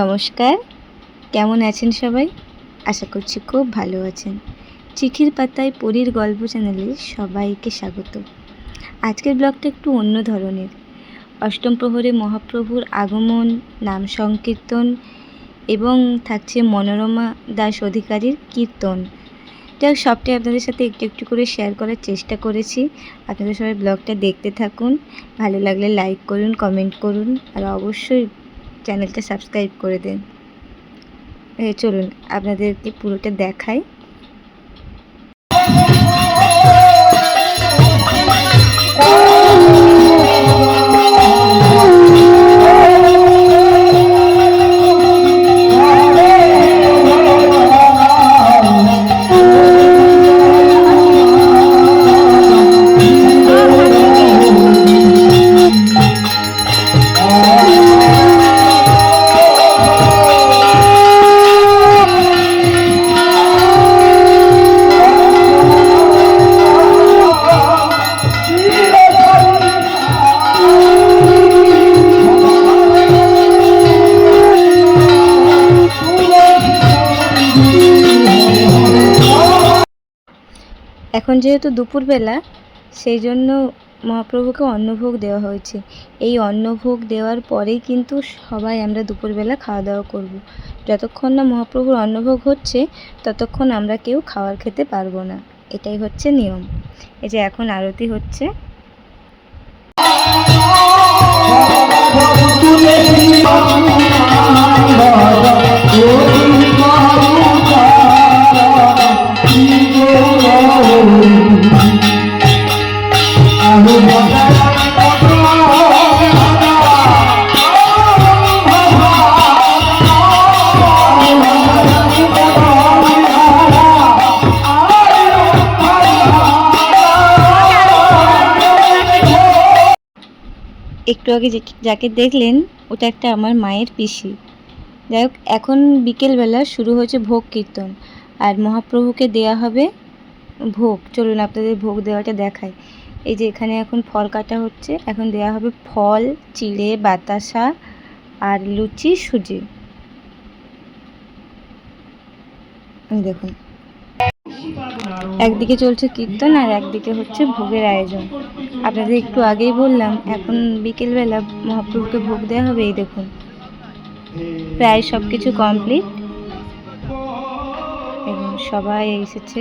নমস্কার। কেমন আছেন সবাই? আশা করছি খুব ভালো আছেন। চিঠির পাতায় পরীর গল্প চ্যানেলে সবাইকে স্বাগত। আজকের ব্লগটা একটু অন্য ধরনের। অষ্টম প্রহরে মহাপ্রভুর আগমন, নাম সংকীর্তন এবং থাকছে মনোরমা দাস অধিকারীর কীর্তন। যাই সবটাই আপনাদের সাথে একটু একটু করে শেয়ার করার চেষ্টা করেছি। আপনারা সবাই ব্লগটা দেখতে থাকুন। ভালো লাগলে লাইক করুন কমেন্ট করুন, আর অবশ্যই চ্যানেলটা সাবস্ক্রাইব করে দিন। চলুন আপনাদেরকে পুরোটা দেখাই। এখন যেহেতু দুপুরবেলা সেই জন্য মহাপ্রভুকে অন্নভোগ দেওয়া হয়েছে। এই অন্নভোগ দেওয়ার পরেই কিন্তু সবাই আমরা দুপুরবেলা খাওয়া দাওয়া করব। যতক্ষণ না মহাপ্রভুর অন্নভোগ হচ্ছে, ততক্ষণ আমরা কেউ খাওয়ার খেতে পারব না। এটাই হচ্ছে নিয়ম। এই যে এখন আরতি হচ্ছে। একটু আগে যাকে দেখলেন, ওটা একটা আমার মায়ের পিসি। যাই হোক, এখন বিকেলবেলা শুরু হয়েছে ভোগ কীর্তন। আর মহাপ্রভুকে দেয়া হবে ভোগ। চলুন আপনাদের ভোগ দেওয়াটা দেখায় এই যে এখানে এখন ফল কাটা হচ্ছে। এখন দেয়া হবে ফল, চিড়ে, বাতাসা আর লুচি, সুজি। দেখুন। একদিকে চলছে কীর্তন আর একদিকে হচ্ছে ভোগের আয়োজন। আপনাদের একটু আগেই বললাম, এখন বিকেলবেলা মহাপ্রভুকে ভোগ দেওয়া হবে, এই দেখুন। প্রায় সব কিছু কমপ্লিট। এবং সবাই এসেছে।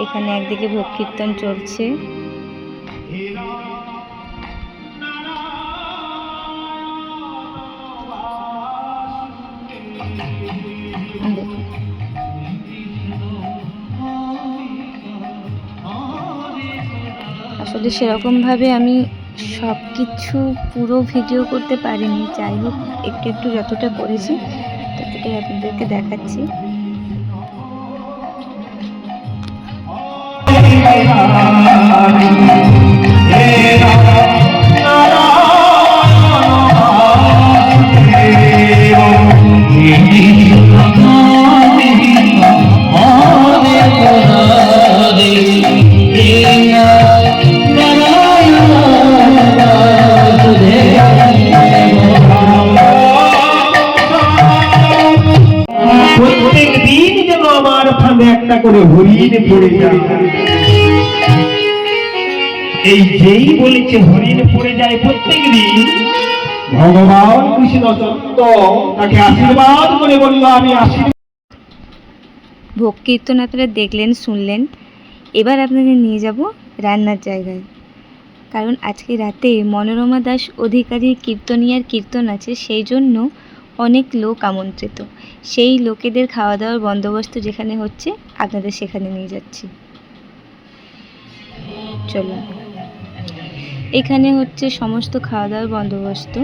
এখানে একদিকে ভোগ কীর্তন চলছে। আসলে সেরকমভাবে আমি সব কিছু পুরো ভিডিও করতে পারিনি। যাই হোক, একটু একটু যতটা করেছি ততটাই আপনাদেরকে দেখাচ্ছি। আমার একটা করে হরিণ পড়ে যায়। এই যেই বলেছে হরিণ পড়ে যায় প্রত্যেক দিন ভগবান কৃষ্ণচন্দ্র তাকে আশীর্বাদ করে বলল, আমি আশীর্বাদ ভোগ কীর্তন আপনারা দেখলেন, শুনলেন। এবার আপনাদের নিয়ে যাব রান্নার জায়গায়। কারণ আজকে রাতে মনোরমা দাস অধিকারীর কীর্তনিয়ার কীর্তন আছে, সেই জন্য অনেক লোক আমন্ত্রিত। সেই লোকেদের খাওয়া দাওয়ার বন্দোবস্ত যেখানে হচ্ছে, আপনাদের সেখানে নিয়ে যাচ্ছি। চলুন। এখানে হচ্ছে সমস্ত খাওয়া দাওয়ার বন্দোবস্ত।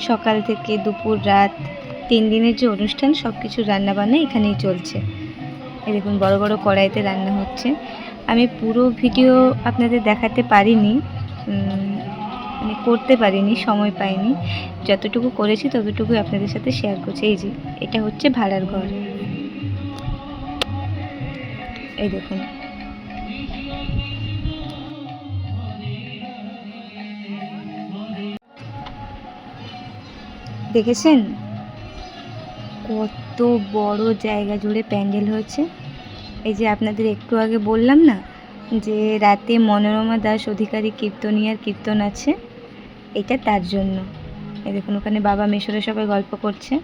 সকাল থেকে দুপুর রাত, তিন দিনের যে অনুষ্ঠান সব কিছু রান্নাবান্না এখানেই চলছে। এই দেখুন, বড় বড় কড়াইতে রান্না হচ্ছে। আমি পুরো ভিডিও আপনাদের দেখাতে পারিনি। মানে করতে পারিনি, সময় পাইনি। যতটুকু করেছি ততটুকুই আপনাদের সাথে শেয়ার করছি। এই যে, এটা হচ্ছে ভাড়ার ঘর। এই দেখুন। দেখেছেন? কত বড় জায়গা জুড়ে প্যান্ডেল হয়েছে। এই যে আপনাদের একটু আগে বললাম না, যে রাতে মনোরমা দাস অধিকারী কীর্তনিয়ার কীর্তন আছে। এটা তার জন্য। এই দেখুন, ওখানে বাবা মেশরে সবাই গল্প করছে।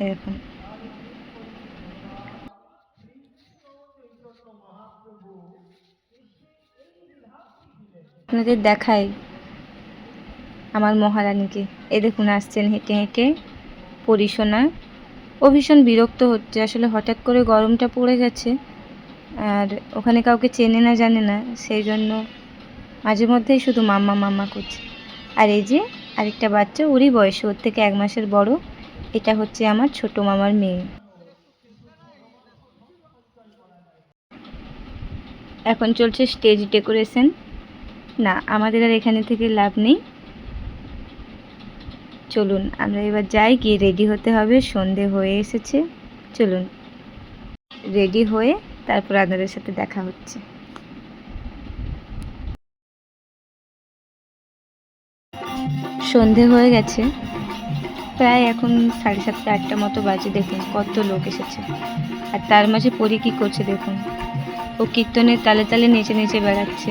এই দেখুন। আপনাদের দেখাই আমার মহারানীকে। এ দেখুন, আসছেন হেঁটে হেঁটে পরিশোনা ও ভীষণ বিরক্ত হচ্ছে। আসলে হঠাৎ করে গরমটা পড়ে গেছে। আর ওখানে কাউকে চেনে না, জানে না। সেই জন্য মাঝে মধ্যেই শুধু মাম্মা মাম্মা করছে। আর এই যে আরেকটা বাচ্চা, ওরই বয়স, ওর থেকে এক মাসের বড়। এটা হচ্ছে আমার ছোট মামার মেয়ে। এখন চলছে স্টেজ ডেকোরেশন না, আমাদের আর এখানে থেকে লাভ নেই। চলুন, আমরা এবার যাই, গিয়ে রেডি হতে হবে। সন্ধে হয়ে এসেছে। চলুন রেডি হয়ে তারপর আপনাদের সাথে দেখা হচ্ছে। সন্ধে হয়ে গেছে। প্রায় এখন সাড়ে সাতটা, আটটা মতো বাজে দেখুন, কত লোক এসেছে। আর তার মাঝে পরি কী করছে দেখুন। ও কীর্তনের তালে তালে নেচে নেচে বেড়াচ্ছে।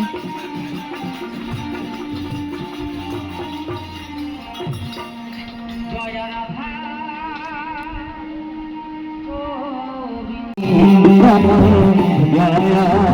কি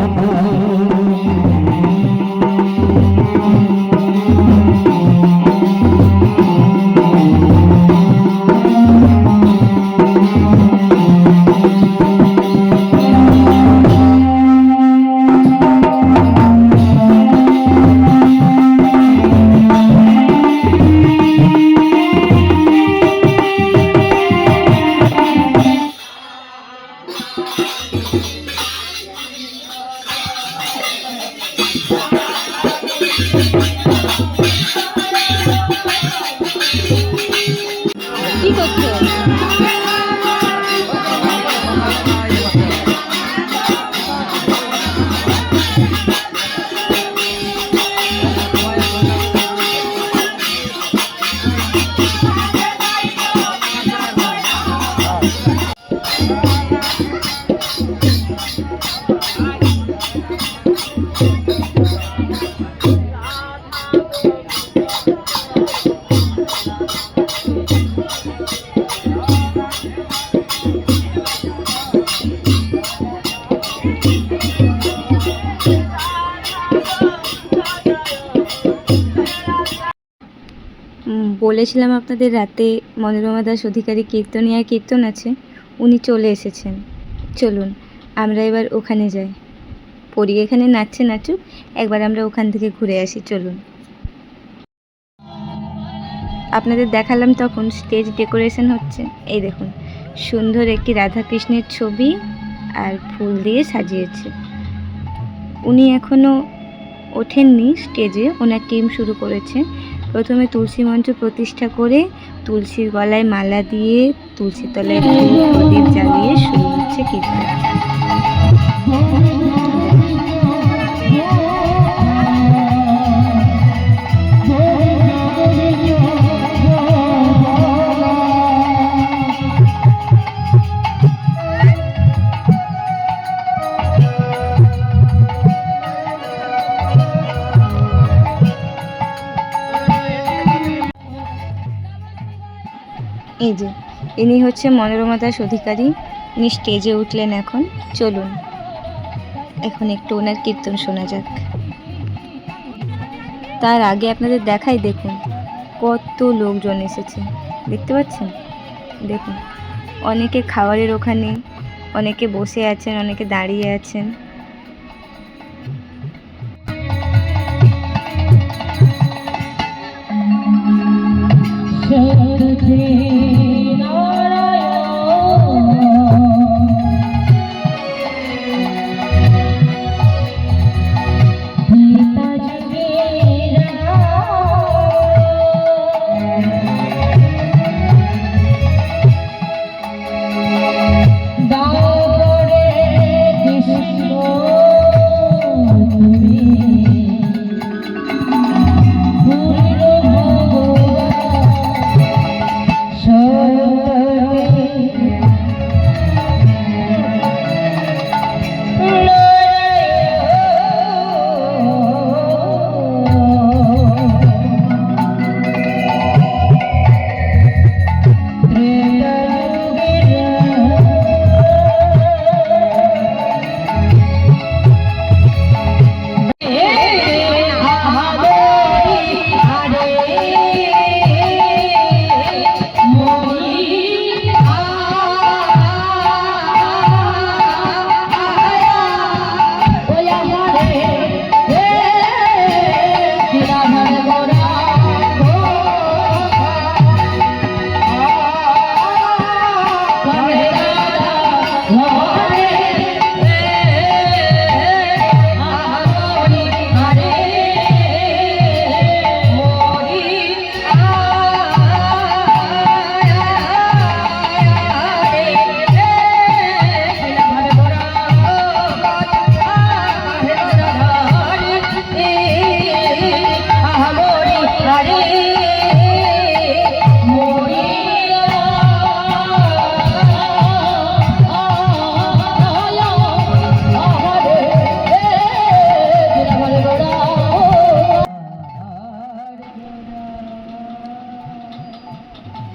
বলেছিলাম আপনাদের রাতে মনোরমা দাস অধিকারী কীর্তনিয়ার কীর্তন আছে, উনি চলে এসেছেন। চলুন, আমরা এবার ওখানে যাই। পরি এখানে নাচছে নাচুক, একবার আমরা ওখান থেকে ঘুরে আসি, চলুন। আপনাদের দেখালাম তখন স্টেজ ডেকোরেশন হচ্ছে, এই দেখুন। সুন্দর একটি রাধাকৃষ্ণের ছবি আর ফুল দিয়ে সাজিয়েছে। উনি এখনও ওঠেননি স্টেজে, ওনার টিম শুরু করেছে। প্রথমে তুলসী মঞ্চ প্রতিষ্ঠা করে তুলসীর গলায় মালা দিয়ে তুলসী তলায় প্রদীপ জ্বালিয়ে শুরু হচ্ছে কীর্তন। এই যে, ইনি হচ্ছে মনোরমা দাস অধিকারী। ইনি স্টেজে উঠলেন এখন। চলুন, এখন একটু ওনার কীর্তন শোনা যাক। তার আগে আপনাদের দেখাই, দেখুন, কত লোকজন এসেছে। দেখতে পাচ্ছেন? দেখুন, অনেকে খাবারের ওখানে, অনেকে বসে আছেন, অনেকে দাঁড়িয়ে আছেন। কৃষ্ণ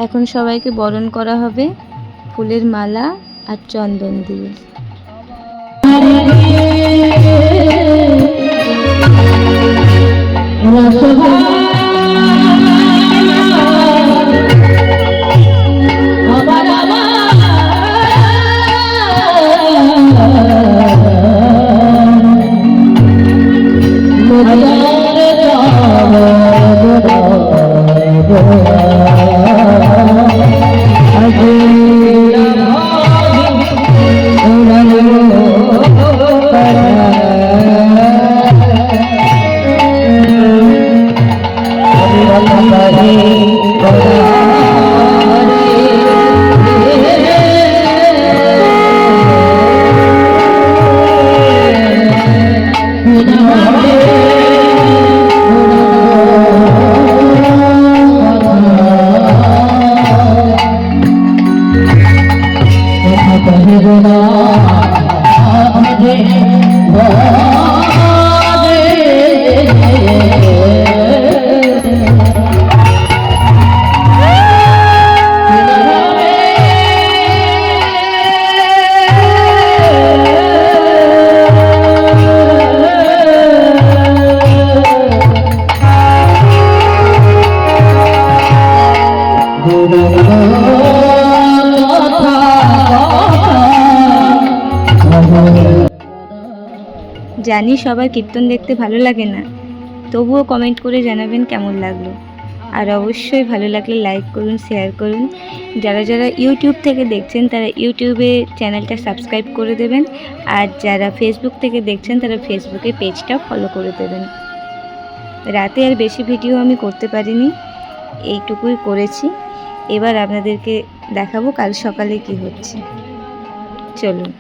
এখন সবাইকে বরণ করা হবে ফুলের মালা আর চন্দন দিয়ে। জীবন আমাদের জানি সবার কীর্তন দেখতে ভালো লাগে না। তবুও কমেন্ট করে জানাবেন কেমন লাগল। আর অবশ্যই ভালো লাগলে লাইক করুন শেয়ার করুন। যারা যারা ইউটিউব থেকে দেখছেন, তারা ইউটিউবে চ্যানেলটা সাবস্ক্রাইব করে দেবেন। আর যারা ফেসবুক থেকে দেখছেন, তারা ফেসবুকে পেজটা ফলো করে দেবেন। রাতে আর বেশি ভিডিও আমি করতে পারিনি, এইটুকুই করেছি। এবার আপনাদেরকে দেখাবো কাল সকালে কি হচ্ছে। চলুন।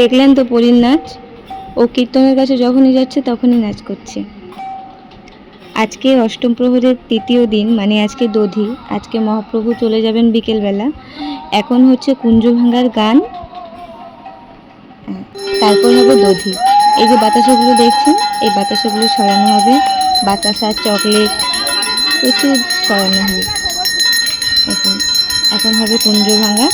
দেখলেন তো পরীর নাচ? ও কীর্তনের কাছে যখনই যাচ্ছে তখনই নাচ করছে। আজকে অষ্টম প্রহরের তৃতীয় দিন মানে আজকে দধি আজকে মহাপ্রভু চলে যাবেন বিকেলবেলা। এখন হচ্ছে কুঞ্জ ভাঙার গান হ্যাঁ, তারপর হবে দধি। এই যে বাতাসাগুলো দেখছেন এই বাতাসাগুলো ছড়ানো হবে। বাতাসা চকলেট প্রচুর ছড়ানো হবে। এখন এখন হবে কুঞ্জ ভাঙা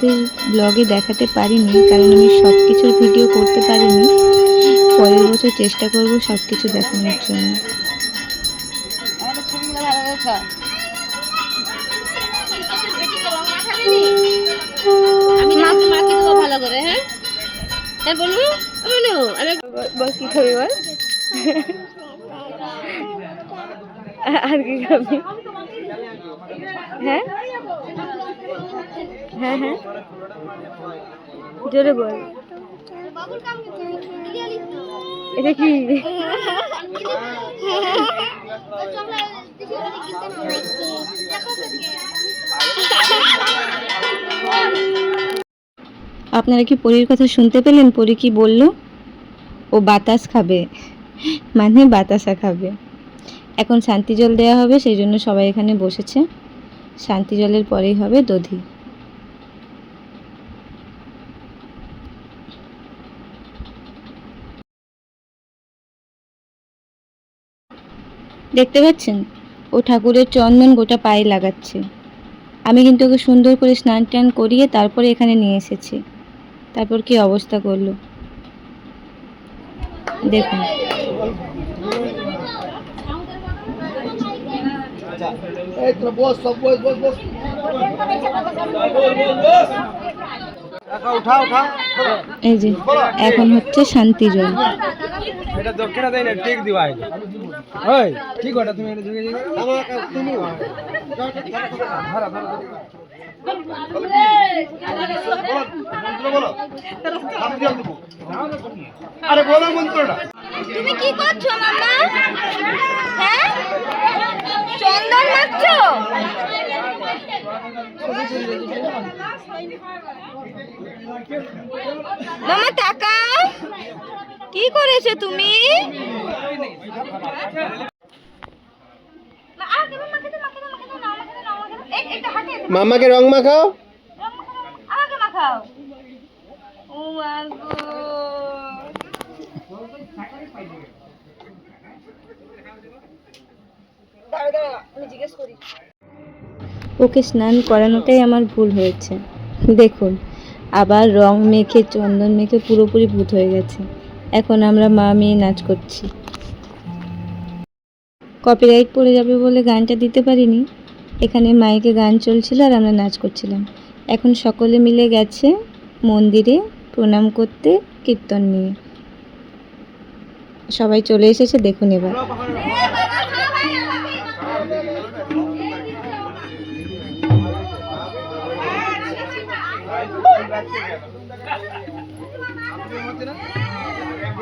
আপনাদের ব্লগে দেখাতে পারিনি কারণ আমি সব কিছুর ভিডিও করতে পারিনি। পরের বছর চেষ্টা করব সব কিছু দেখানোর জন্য। আমি নাচ মাকে দেবো ভালো করে হ্যাঁ? হ্যাঁ বলব? বলু আমি বল কি খাবি বল? আর কি খাবি? হ্যাঁ? হ্যাঁ হ্যাঁ। জোরে বল। এটা কি? আপনারা কি পরীর কথা শুনতে পেলেন? পরী কি বলল? ও বাতাস খাবে। মানে বাতাসা খাবে। এখন শান্তি জল দেওয়া হবে, সেই জন্য সবাই এখানে বসেছে। শান্তি জলের পরেই হবে দধি। দেখতে পাচ্ছেন? ও ঠাকুরের চন্দন গোটা পায়ে লাগাচ্ছে। আমি কিন্তু ওকে সুন্দর করে স্নান টান করিয়ে তারপরে এখানে নিয়ে এসেছি। তারপর কি অবস্থা করল? দেখুন। এই যে, এখন হচ্ছে শান্তি জল এটা দক্ষিণা দেয় না টিক দিবা ওই ঠিক ওটা তুমি এটা ঢুকে তুমি ধরা ধরা আরে বলো মন্ত্রটা। তুমি কি করছ মাম্মা? হ্যাঁ? চন্দন মাখছো? মামা তাকাও। কি করেছ তুমি মাম্মাকে রং মাখাও ওকে স্নান করানোটাই আমার ভুল হয়েছে দেখুন আবার রং মেখে চন্দন মেখে পুরোপুরি ভূত হয়ে গেছে এখন আমরা মা মেয়ে নাচ করছি। কপিরাইট পড়ে যাবে বলে গানটা দিতে পারিনি। এখানে মাইকে গান চলছিল আর আমরা নাচ করছিলাম। এখন সকলে মিলে গেছে মন্দিরে প্রণাম করতে, কীর্তন নিয়ে। সবাই চলে এসেছে, দেখুন এবার।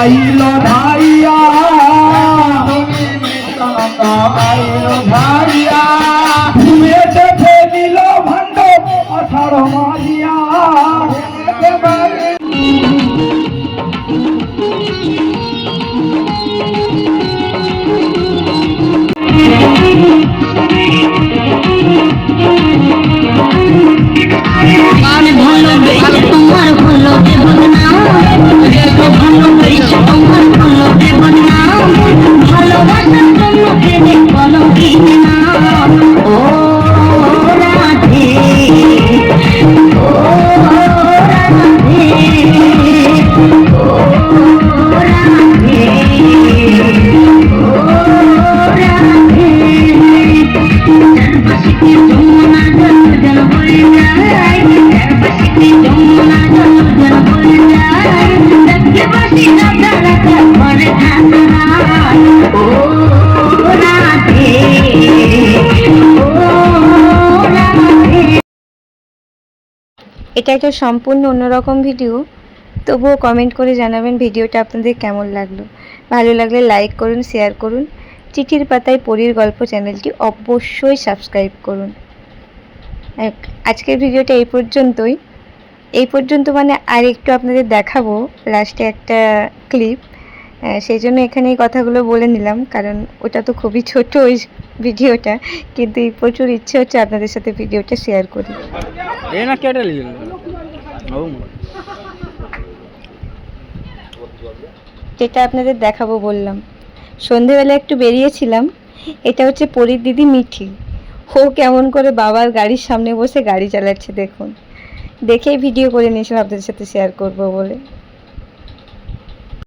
আইল ভাইয়া। নিত্যানন্দ আইল ভাইয়া ঘুমে দেখে নিল ভণ্ড অসার মারিয়া। তোমার ভালো দেব না। ভালো ভালোবাসার জন্য ভেবে বলো কি এটা একটা সম্পূর্ণ অন্যরকম ভিডিও তবুও কমেন্ট করে জানাবেন ভিডিওটা আপনাদের কেমন লাগল। ভালো লাগলে লাইক করুন শেয়ার করুন। চিঠির পাতায় পরীর গল্প চ্যানেলটি অবশ্যই সাবস্ক্রাইব করুন। আজকের ভিডিওটা এই পর্যন্তই। এই পর্যন্ত মানে আর একটু আপনাদের দেখাবো লাস্টে একটা ক্লিপ সেই জন্য এখানে এই কথাগুলো বলে নিলাম, কারণ ওটা তো খুবই ছোট ওই ভিডিওটা কিন্তু প্রচুর ইচ্ছে হচ্ছে আপনাদের সাথে ভিডিওটা শেয়ার করি। যেটা আপনাদের দেখাবো বললাম। সন্ধেবেলা একটু বেরিয়েছিলাম। এটা হচ্ছে পরীর দিদি মিঠি। ও কেমন করে বাবার গাড়ির সামনে বসে গাড়ি চালাচ্ছে দেখুন। দেখেই ভিডিও করে নিয়েছিলাম, আপনাদের সাথে শেয়ার করব বলে।